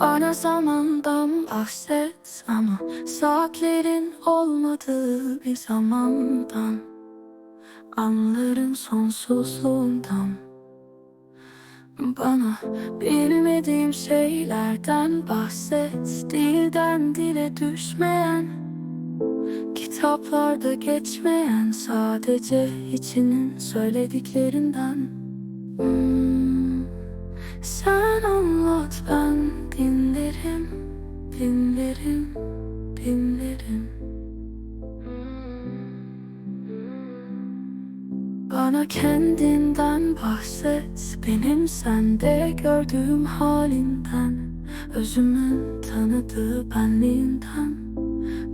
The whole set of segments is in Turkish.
Bana zamandan bahset ama Saatlerin olmadığı bir zamandan. Anların sonsuzluğundan. Bana bilmediğim şeylerden bahset. Dilden dile düşmeyen Kitaplarda geçmeyen. Sadece içinin söylediklerinden. Hmm, Sen anlat ben dinlerim, dinlerim, dinlerim. Bana kendinden bahset Benim sende gördüğüm halinden. Özümün tanıdığı benliğinden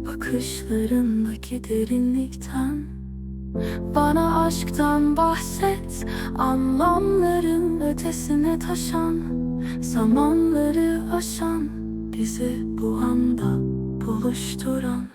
Bakışlarındaki derinlikten Bana aşktan bahset Anlamların ötesine taşan Zamanları aşan Bizi bu anda buluşturan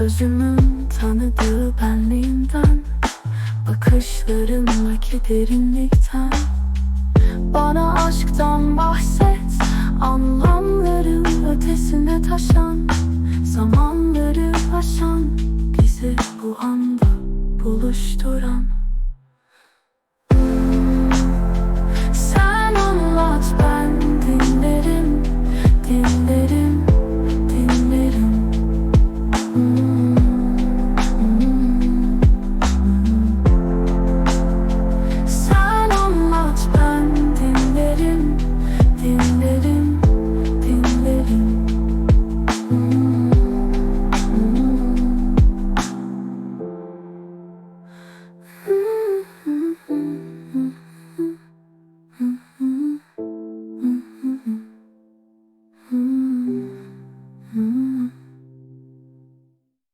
Özümün tanıdığı benliğimden Bakışlarındaki derinlikten. Bana aşktan bahset Anlamların ötesine taşan Zamanları aşan Bizi bu anda buluşturan.